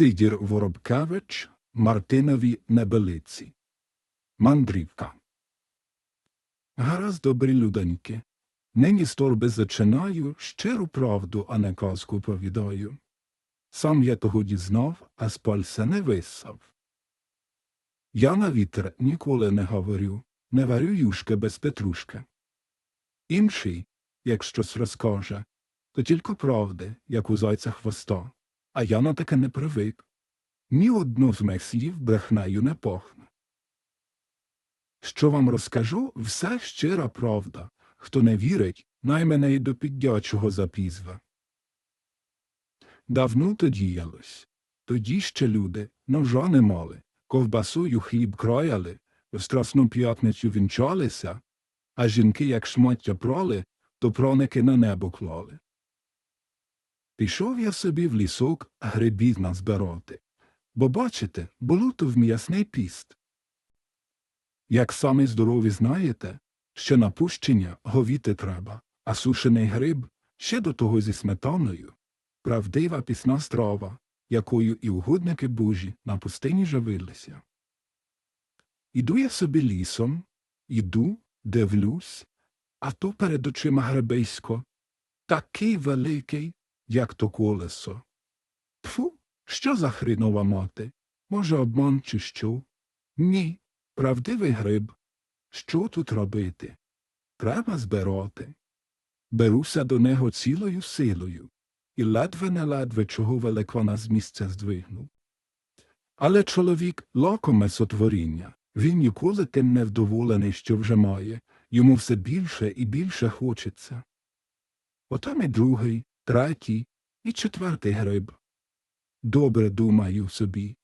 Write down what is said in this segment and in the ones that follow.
Сидір Воробкевич Мартинові Небелиці. Мандрівка. Гаразд, добрі людоньки. Нині з торби зачинаю, щиру правду, а не казку повідаю. Сам я того дізнав, а з пальця не висав. Я на вітер ніколи не говорю, не варю юшки без петрушки. Інший, як щось розкаже, то тільки правди, як у зайця хвоста, а я на таке не привик. Ні одну з моїх слів брехнею не пахне. Що вам розкажу, все щира правда. Хто не вірить, най мене й до піддячого запізва. Давно то діялось. Тоді ще люди ножа не мали, ковбасою хліб краяли, в страсну п'ятницю вінчалися, а жінки, як шмаття прали, то проники на небо клали. Пішов я собі в лісок грибів назбирати, бо, бачите, було то в м'ясний піст. Як самі здорові знаєте, що на пущення говіти треба, а сушений гриб ще до того зі сметаною. Правдива пісна страва, якою і угодники божі на пустині живилися. Іду я собі лісом, іду, дивлюсь, а то перед очима гребисько, такий великий, як то колесо. Тфу, що за хрінова мати? Може, обман чи що? Ні, правдивий гриб. Що тут робити? Треба збирати. Беруся до нього цілою силою, і ледве не ледве чого великона з місця здвигнув. Але чоловік лакоме сотворіння, він ніколи тим не вдоволений, що вже має, йому все більше і більше хочеться. Отам і другий, третій і четвертий гриб. Добре думаю собі.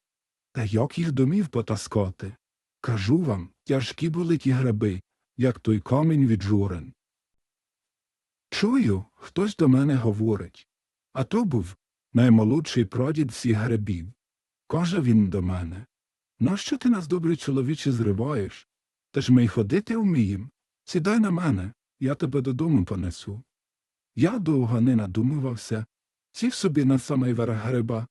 Та як їх домів потаскати? Кажу вам, тяжкі були ті гриби, як той камінь від журен. Чую, хтось до мене говорить. А то був наймолодший прадід всіх грибів. Каже він до мене Нащо ти нас, добрий чоловіче, зриваєш? Та ж ми й ходити вмієм. Сідай на мене, я тебе додому понесу. Я довго не надумувався, сів собі на самий верх гриба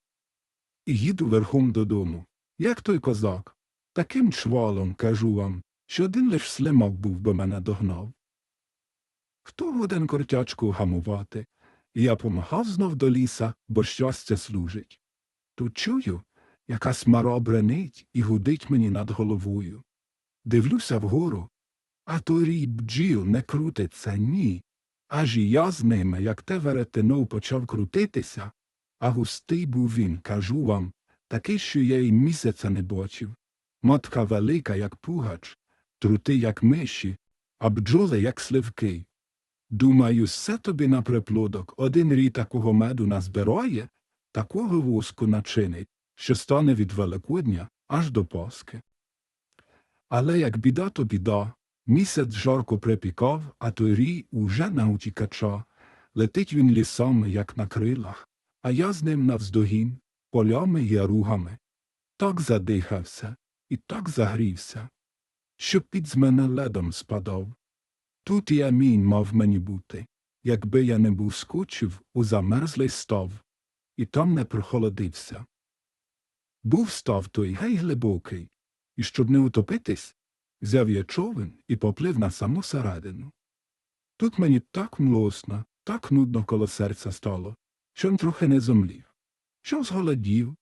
і їду верхом додому, як той козак. Таким чвалом, кажу вам, що один лиш слимак був би мене догнав. Хто годен кортячку гамувати? Я помагав знов до ліса, бо щастя служить. Тут чую, яка смара бренить і гудить мені над головою. Дивлюся вгору, а той рій бджіл не крутиться, ні. Аж і я з ними, як те веретено, почав крутитися, а густий був він, кажу вам, такий, що я й місяця не бачив. Матка велика, як пугач, трути, як миші, а бджоли, як сливки. Думаю, все тобі на приплодок один рій такого меду назбирає, такого воску начинить, що стане від Великодня аж до Пасхи. Але як біда, то біда, місяць жарко припікав, а той рій уже на утікача. Летить він лісами, як на крилах, а я з ним навздогін, полями й яругами. Так задихався і так загрівся, що під з мене ледом спадав. Тут і амінь мав мені бути, якби я не був скочив у замерзлий став, і там не прохолодився. Був став той гей глибокий, і щоб не утопитись, взяв я човен і поплив на саму середину. Тут мені так млосно, так нудно коло серця стало, що трохи не зомлів, що зголодів,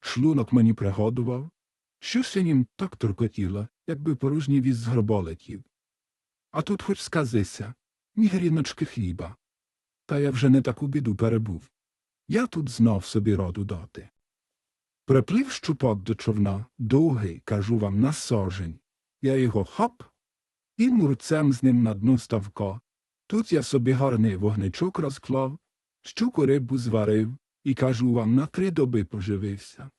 шлунок мені пригодував, що синім так туркотіло, якби порожній віз з гроба летів. А тут хоч сказися, ні гріночки хліба. Та я вже не таку біду перебув. Я тут знав собі роду дати. Приплив щупак до човна, довгий, кажу вам, на сожень. Я його хоп, і мурцем з ним на дно ставка. Тут я собі гарний вогничок розклав, щуку рибу зварив і, кажу вам, на три доби поживився.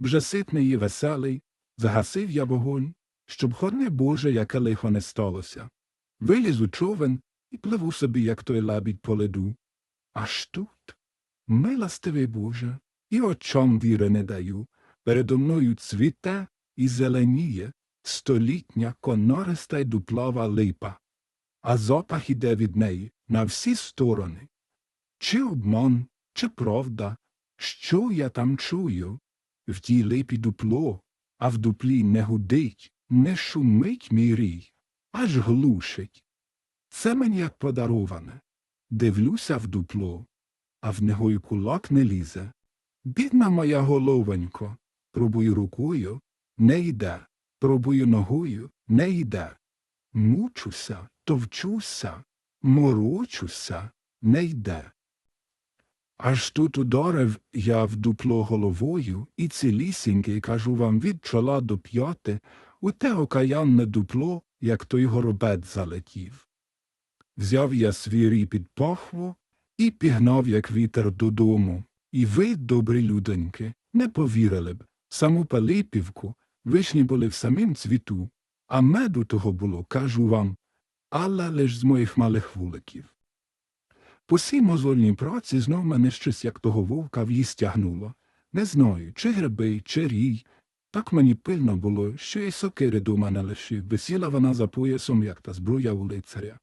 Вже ситний і веселий, загасив я вогонь, щоб хорне Боже, яке лихо не сталося. Виліз у човен і пливу собі, як той лабідь по леду. Аж тут, милостивий Боже, і очам віри не даю. Передо мною цвіте і зеленіє столітня конориста й дуплава липа, а запах іде від неї на всі сторони. Чи обман, чи правда, що я там чую? в тій липі дупло, а в дуплі не гудить, не шумить мій рій, аж глушить. Це мені як подароване. Дивлюся в дупло, а в нього й кулак не лізе. Бідна моя головонько, пробую рукою, не йде, пробую ногою, не йде. Мучуся, товчуся, морочуся, не йде. Аж тут ударив я в дупло головою і цілісінький, кажу вам, від чола до п'яти, у те окаянне дупло, як той горобець залетів. Взяв я свій рій під пахву і пігнав, як вітер, додому. І ви, добрі людоньки, не повірили б. Саму Пилипівку вишні були в самім цвіту, а меду того було, кажу вам, але лиш з моїх малих вуликів. По сій мозольній праці знов мене щось, як того вовка, в її стягнуло. Не знаю, чи гриби, чи рій. Так мені пильно було, що й сокири дома не лишив, висіла вона за поясом, як та зброя у лицаря.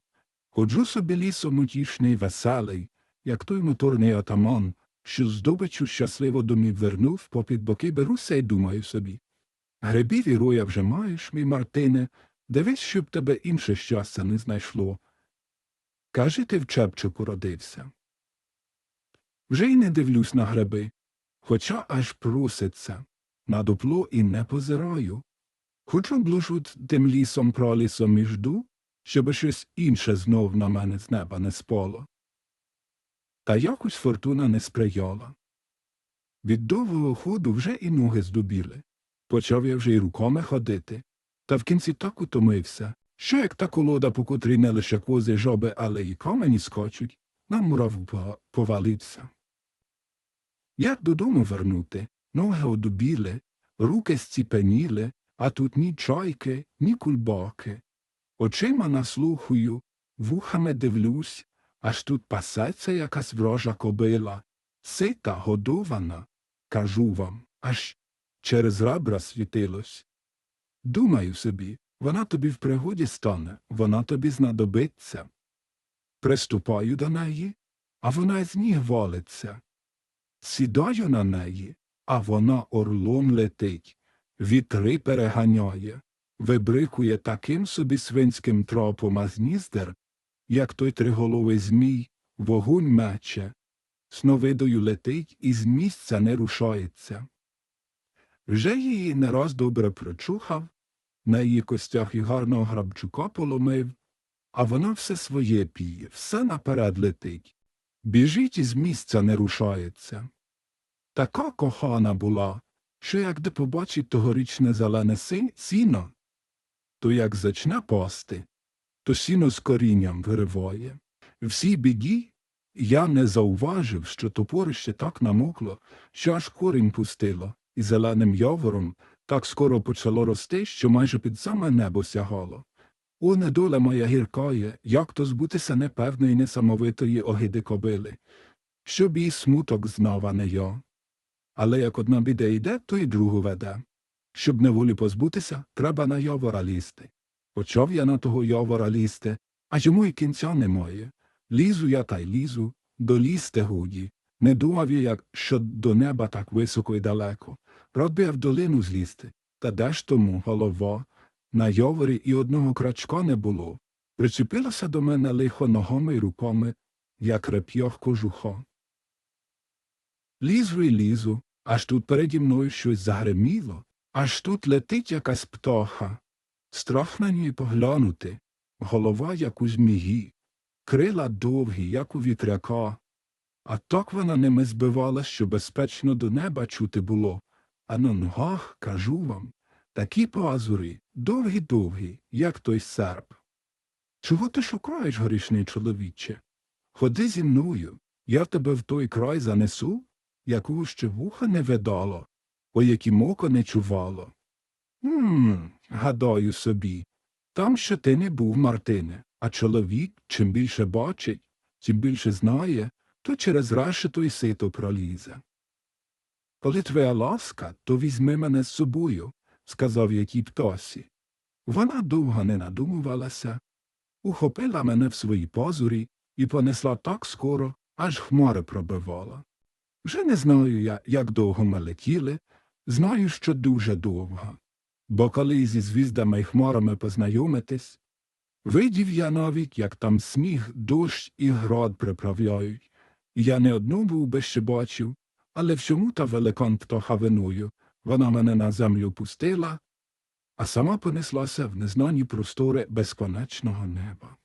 Ходжу собі лісом утішний, веселий, як той моторний атаман, що здобичу щасливо домів вернув, попід боки беруся й думаю собі. Грибів і роя вже маєш, мій Мартине, дивись, щоб тебе інше щастя не знайшло. Каже, ти в Чепчику родився. Вже й не дивлюсь на гриби, хоча аж проситься. На дупло і не позираю. Хочу блужу тим лісом пролісом і жду, щоби щось інше знов на мене з неба не спало. Та якось фортуна не сприяла. Від довгого ходу вже і ноги здубіли. Почав я вже й руками ходити, та в кінці так утомився, що як та колода, по котрій не лише кози жоби, але й камені скочуть, на мураву повалився. Як додому вернути? Ноги одубіли, руки зціпеніли, а тут ні чайки, ні кульбаки. Очима наслухаю, вухами дивлюсь, аж тут пасеться якась врожа кобила, сита, годована, кажу вам, аж через ребра світилось. Думаю собі, вона тобі в пригоді стане, вона тобі знадобиться. Приступаю до неї, а вона з ніг валиться. Сідаю на неї, а вона орлом летить, вітри переганяє, вибрикує таким собі свинським тропом, а зніздер, як той триголовий змій, вогонь мече, сновидою летить і з місця не рушається. Вже її не раз добре прочухав, на її костях і гарного грабчука поломив, а вона все своє піє, все наперед летить. Біжить і з місця не рушається. Така кохана була, що як де побачить тогорічне зелене сіно, то як зачне пасти, то сіно з корінням вириває. Всій біді я не зауважив, що топорище так намокло, що аж корінь пустило, і зеленим явором так скоро почало рости, що майже під саме небо сягало. О, недоля моя гіркає, як то збутися непевної несамовитої огиди кобили, щоб їй смуток знав, а не я. Але як одна біда йде, то й другу веде. Щоб неволі позбутися, треба на явора лізти. Почав я на того явора лізти, а йому й кінця немає. Лізу я та й лізу, долізти годі. Не думав я, як, що до неба так високо й далеко. Рад би я в долину злізти, та де ж тому голова? На яворі і одного крачка не було. Причепилося до мене лихо ногами й руками, як реп'ьох кожуха. Лізу й лізу, аж тут переді мною щось загреміло, аж тут летить якась птаха. Страх на ній поглянути, голова, як у змії, крила довгі, як у вітряка. А так вона ними збивала, що безпечно до неба чути було. А на ногах, кажу вам, такі пазури, довгі-довгі, як той серп. Чого ти шукаєш, горішний чоловіче? Ходи зі мною, я тебе в той край занесу, якого ще вуха не видало, о яким око не чувало. Мм, гадаю собі, там ще ти не був, Мартине, а чоловік, чим більше бачить, чим більше знає, то через решето й сито пролізе. Коли твоя ласка, то візьми мене з собою, сказав я тій птасі. Вона довго не надумувалася, ухопила мене в свої позурі і понесла так скоро, аж хмари пробивала. Вже не знаю я, як довго ми летіли, Знаю, що дуже довго, бо коли зі звіздами й хмарами познайомитись, видів я навіть, як там сміх, дощ і град приправляють. Я не одну був би ще бачив, але всьому та великан хавиною виною. Вона мене на землю пустила, а сама понеслася в незнані простори безконечного неба.